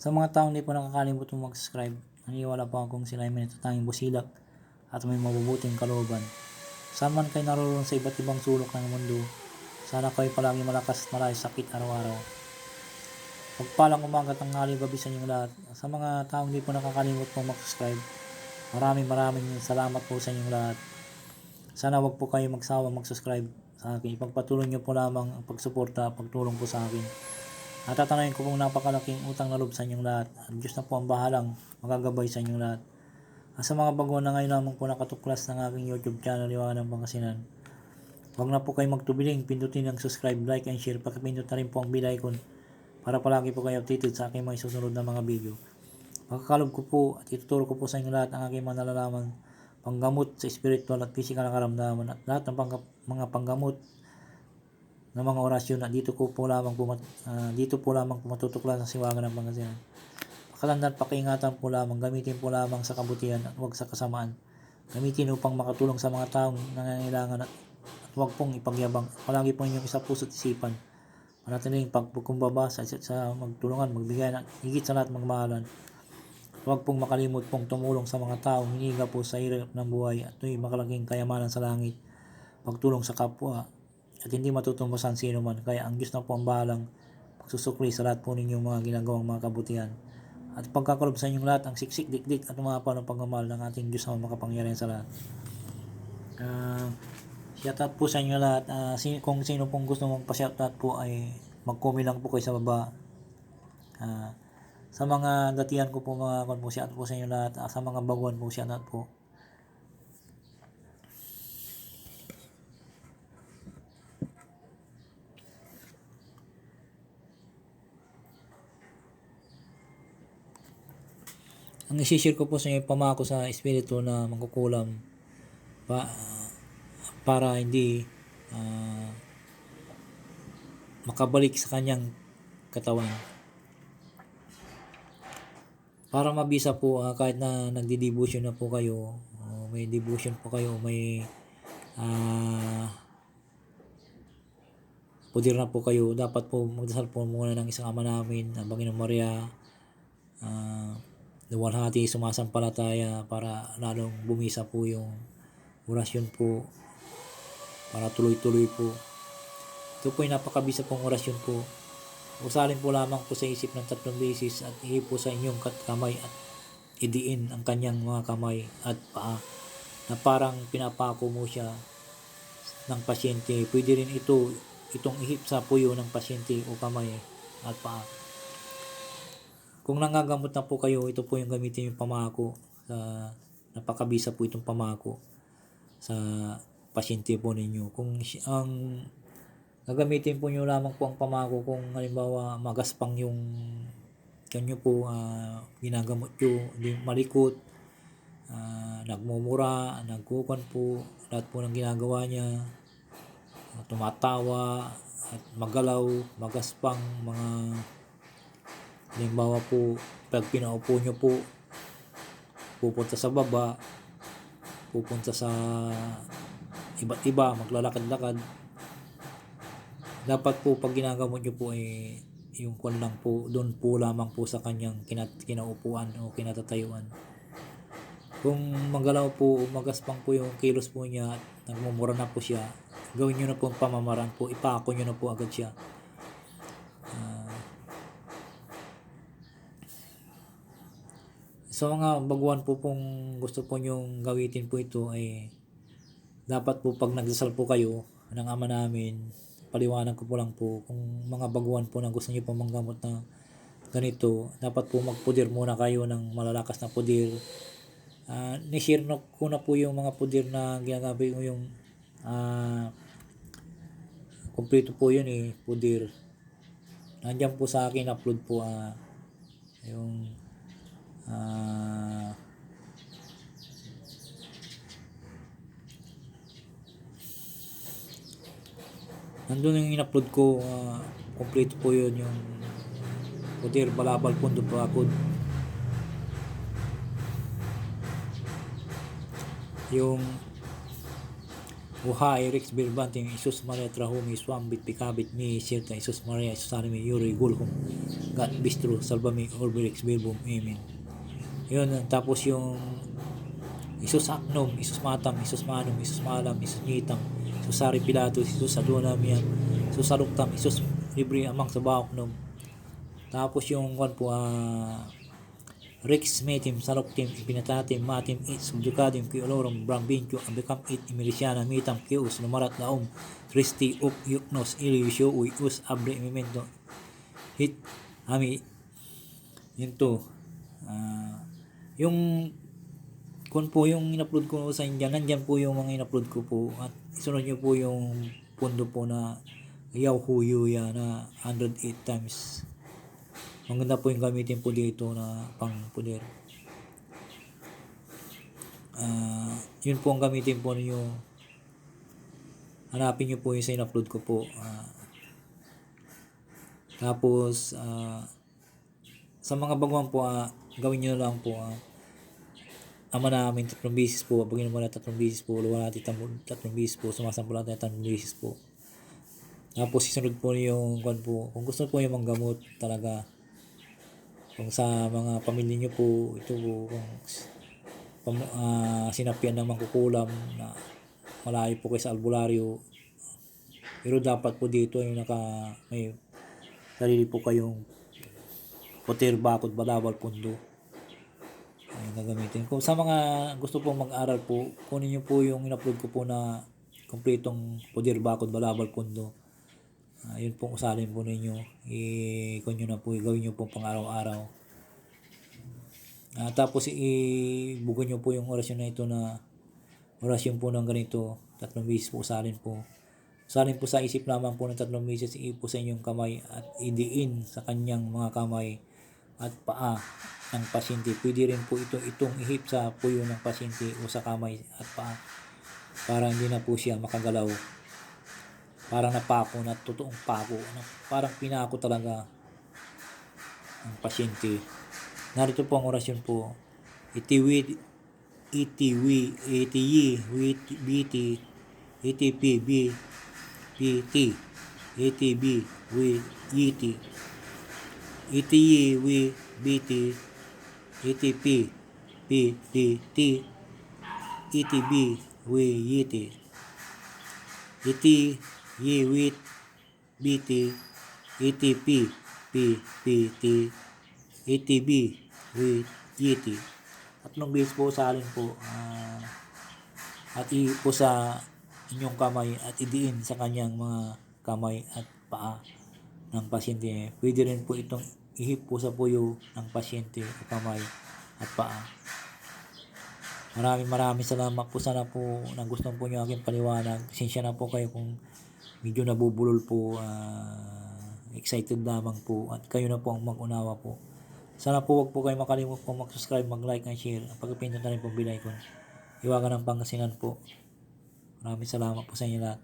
Sa mga taong hindi po nakakalimot mag-subscribe, naniniwala po akong sila ay may natatanging busilak at may mabubuting kalooban. Saan man kayo naroon sa iba't ibang sulok ng mundo, sana kayo palagi malakas malay sakit araw-araw. Pagpalang umaga tanghali gabi sa inyong lahat. Sa mga taong hindi po nakakalimot po mag-subscribe, maraming maraming salamat po sa inyong lahat. Sana wag po kayo magsawa mag-subscribe sa akin. Ipagpatuloy niyo po lamang ang pagsuporta, pagtulong po sa akin. At tatanungin ko pong napakalaking utang na loob sa inyong lahat. Ang Diyos na po ang bahalang magagabay sa inyong lahat. At sa mga bago na ngayon lamang po nakatuklas ng aking YouTube channel, Liwanag ng Pangasinan. Huwag na po kayo magtubiling, pindutin ang subscribe, like, and share. Pakipindot na rin po ang bell icon para palagi po kayo updated sa aking mga susunod na mga video. Pagkakalob ko po at ituturo ko po sa inyo lahat ang aking mga nalalaman panggamot sa spiritual at physical na karamdaman at lahat ng pangga- mga panggamot ng mga orasyon at dito ko po lamang po, mat- ah, dito po lamang matutuklas ang siwagan ng Pangasinan. Pakalandan at pakiingatan po lamang, gamitin po lamang sa kabutihan at huwag sa kasamaan. Gamitin upang makatulong sa mga taong nangangailangan at, at huwag pong ipagyabang. Palagi po inyong isa puso't isipan. Manatiling pagpukumbaba sa, sa, magtulungan, magbigay at higit sa lahat magmahalan. Huwag pong makalimot pong tumulong sa mga taong hiniga po sa hirap ng buhay at ito'y makalaking kayamanan sa langit. Pagtulong sa kapwa at hindi matutumbasan sino man. Kaya ang Diyos na po ang bahalang pagsusukli sa lahat po ninyong mga ginagawang mga kabutihan. At pagkakalob sa inyong lahat ang siksik, dikdik at mga ng pagmamahal ng ating Diyos na makapangyarihan sa lahat. Uh, shoutout po sa inyo lahat. Ah, si- kung sino pong gusto mong pa-shoutout po ay mag-comment lang po kayo sa baba. Ah, sa mga datihan ko po mga kon po shoutout po sa inyo lahat. Ah, sa mga baguhan po shoutout po. Ang isishare ko po sa inyo pamako sa espiritu na mangkukulam pa, para hindi ah, makabalik sa kanyang katawan. Para mabisa po ah, kahit na nagdi-devotion na po kayo, o may devotion po kayo, may ah pudir na po kayo, dapat po magdasal po muna ng isang ama namin, ang Panginoong Maria, ah luwalhati sumasampalataya para lalong bumisa po yung orasyon po para tuloy-tuloy po. Ito po ay napakabisa pong orasyon po. Usalin po lamang po sa isip ng tatlong beses at ihip po sa inyong kamay at idiin ang kanyang mga kamay at paa na parang pinapako mo siya ng pasyente. Pwede rin ito itong ihip sa puyo ng pasyente o kamay at paa. Kung nangagamot na po kayo, ito po yung gamitin yung pamako sa napakabisa po itong pamako sa pasyente po ninyo. Kung ang gagamitin po nyo lamang po ang pamako kung halimbawa magaspang yung kanyo po ah, ginagamot nyo, malikot, ah, nagmumura, nagkukan po, lahat po ng ginagawa niya, tumatawa, at magalaw, magaspang, mga Halimbawa po, pag pinaupo nyo po, pupunta sa baba, pupunta sa iba't iba, maglalakad-lakad. Dapat po pag ginagamot nyo po ay yung kwan lang po, doon po lamang po sa kanyang kinat, kinaupuan o kinatatayuan. Kung magalaw po, magaspang po yung kilos po niya at nagmumura na po siya, gawin nyo na po ang pamamaraan po, ipako nyo na po agad siya. Sa mga baguhan po pong gusto po nyong gawitin po ito ay dapat po pag nagdasal po kayo ng ama namin paliwanag ko po lang po kung mga baguhan po na gusto niyo po manggamot na ganito dapat po magpudir muna kayo ng malalakas na pudir. Uh, ni-share na ko na po yung mga pudir na ginagamit ko yung ah kompleto po yun eh pudir. Nandyan po sa akin upload po ah yung Ah. nandun yung in-upload ko ah, complete po yun yung Putir Balabal Pundo Pakod yung Uhay, Rex Birbanting, Isus Maria Trahumi, Swambit, Pikabit, Mi, Sirta, Isus Maria, Isus Anime, Yuri, Gulhum, God, Bistro, Salvami, Orberex, Birbum, Amen. Yun, tapos yung Isus Aknom, Isus Matam, Isus Manum, Isus Malam, Isus Nitang, Isus Sari Pilatus, Isus Adonamian, Isus Saruktam, Isus Libre Amang sa Baoknom. Tapos yung kwan po, ah, Rex Metim, Saruktim, Ipinatatim, Matim, It, Subjukatim, Kiolorum, Brambincho, Abikam It, Imilisana, Mitam, Kius, Numarat, Laom, Tristi, Up, Yuknos, Ilisyo, Uy, Us, Abre, Memento, Hit, Ami, yun to. Ah, yung kung po yung in-upload ko sa inyo, nandyan po yung mga in-upload ko po at isunod nyo po yung pundo po na Yahoo Yuya na 108 times. Maganda po yung gamitin po dito na pang puder. Ah, yun po ang gamitin po ninyo. Hanapin nyo po yung sa in-upload ko po. Ah, tapos, ah, sa mga baguhan po, ah, gawin nyo lang po, ah, ama namin tatlong bisis po, pagin mo na tatlong bisis po, luwa natin tatlong, bisis po, sumasampo natin tatlong bisis po. Tapos isunod po yung kwan po, kung gusto po yung manggamot talaga, kung sa mga pamilya nyo po, ito po, kung pam, ah, sinapyan ng mangkukulam na malayo po kayo sa albularyo, pero dapat po dito yung naka, may sarili po kayong hotel bakod balabal pundo. ay gagamitin. Ko sa mga gusto pong mag-aral po kunin niyo po yung in-upload ko po na kumpletong poder bakod balabal pundo Ah, yun pong usalin po ninyo. I-kun na po gawin nyo po pang araw-araw. Ah, tapos ibugon nyo po yung orasyon na ito na orasyon po ng ganito tatlong beses po usalin po. Usalin po sa isip lamang po ng tatlong beses ipo sa inyong kamay at idiin sa kanyang mga kamay at paa ng pasyente. Pwede rin po ito itong ihip sa puyo ng pasyente o sa kamay at paa para hindi na po siya makagalaw. Parang napako na totoong pako. na Parang pinako talaga ang pasyente. Narito po ang orasyon po. Itiwi, itiwi, itiyi, biti, itp, b, pt, itb, wi, yiti, itiyi, wi, biti, itp, p, t, t, itb, wi, yiti, iti, yi, wit, biti, itp, p, p, t, itb, wi, yiti. Tatlong beses po sa alin po. ah, at i po sa inyong kamay at idiin sa kanyang mga kamay at paa ng pasyente. Pwede rin po itong ihip po sa puyo ng pasyente o kamay at paa. Maraming maraming salamat po sana po na gusto po niyo aking paliwanag. Sinsya na po kayo kung medyo nabubulol po, ah, excited lamang po at kayo na po ang mag-unawa po. Sana po wag po kayo makalimut po mag-subscribe, mag-like, and share. Pagkapindot na rin po bilay ko. Iwagan ng Pangasinan po. Maraming salamat po sa inyo lahat.